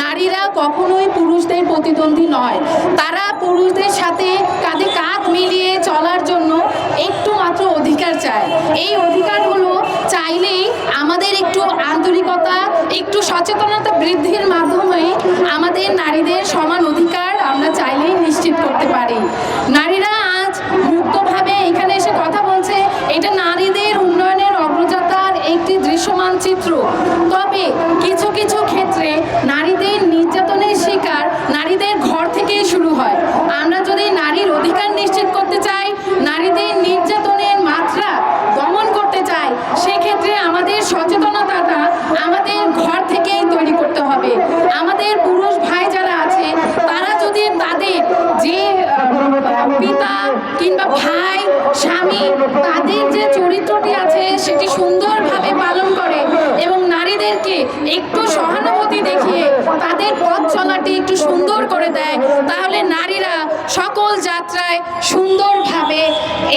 নারীরা কখনোই পুরুষদের প্রতিদ্বন্দ্বী নয়। তারা পুরুষদের সাথে কাঁধে কাঁধ মিলিয়ে চলার জন্য একটু মাত্র অধিকার চায়। এই অধিকারগুলো চাইলেই আমাদের একটু আন্তরিকতা, একটু সচেতনতা বৃদ্ধির মাধ্যমে আমাদের নারীদের সমান অধিকার আমরা চাইলেই নিশ্চিত করতে পারি। নারীরা হয়। আমরা যদি নারীর অধিকার নিশ্চিত করতে চাই, নারীদের নির্যাতনের মাত্রা দমন করতে চাই, সেক্ষেত্রে আমাদের সচেতনতাটা আমাদের ঘর থেকেই তৈরি করতে হবে। আমাদের পুরুষ ভাই যারা আছে, তারা যদি তাদের যে পিতা কিংবা ভাই, স্বামী, তাদের যে চরিত্রটি আছে, সেটি সুন্দরভাবে পালন করে এবং নারীদেরকে একটু সহানুভূতি দেখিয়ে তাদের পথ চলাটি একটু সুন্দর করে দেয়, তাহলে সকল যাত্রায় সুন্দরভাবে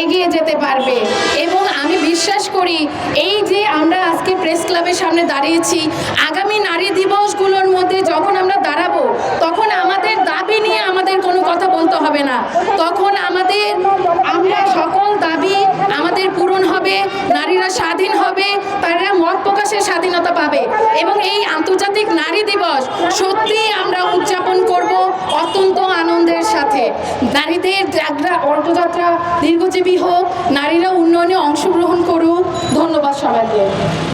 এগিয়ে যেতে পারবে। এবং আমি বিশ্বাস করি, এই যে আমরা আজকে প্রেস ক্লাবের সামনে দাঁড়িয়েছি, আগামী নারী দিবসগুলোর মধ্যে যখন আমরা দাঁড়াবো, তখন আমাদের দাবি নিয়ে আমাদের কোনো কথা বলতে হবে না। তখন আমাদের, আমরা সকল দাবি আমাদের পূরণ হবে, নারীরা স্বাধীন হবে, তারা মত প্রকাশের স্বাধীনতা পাবে। এবং এই আন্তর্জাতিক নারী দিবস সত্যি আমরা নারীদের যাত্রা অর্থযাত্রা দীর্ঘজীবী হোক নারীরা উন্নয়নে অংশগ্রহণ করুক। ধন্যবাদ সবাইকে।